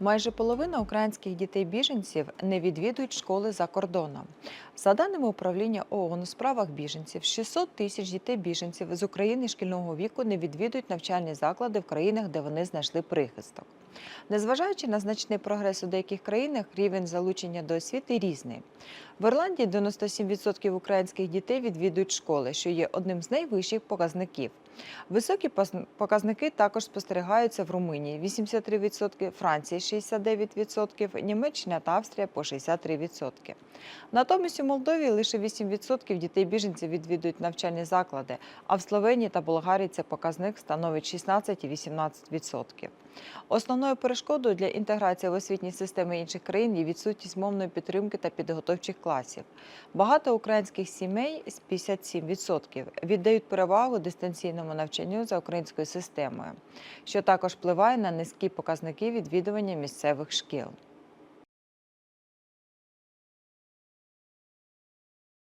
Майже половина українських дітей-біженців не відвідують школи за кордоном. За даними управління ООН у справах біженців, 600 тисяч дітей-біженців з України шкільного віку не відвідують навчальні заклади в країнах, де вони знайшли прихисток. Незважаючи на значний прогрес у деяких країнах, рівень залучення до освіти різний. В Ірландії 97% українських дітей відвідують школи, що є одним з найвищих показників. Високі показники також спостерігаються в Румунії 83%, Франції 69%, Німеччина та Австрія по 63%. Натомість у Молдові лише 8% дітей-біженців відвідують навчальні заклади, а в Словенії та Болгарії цей показник становить 16 і 18%. Основною перешкодою для інтеграції в освітні системи інших країн є відсутність мовної підтримки та підготовчих класів. Багато українських сімей з 57% віддають перевагу дистанційному навчанню за українською системою, що також впливає на низькі показники відвідування місцевих шкіл.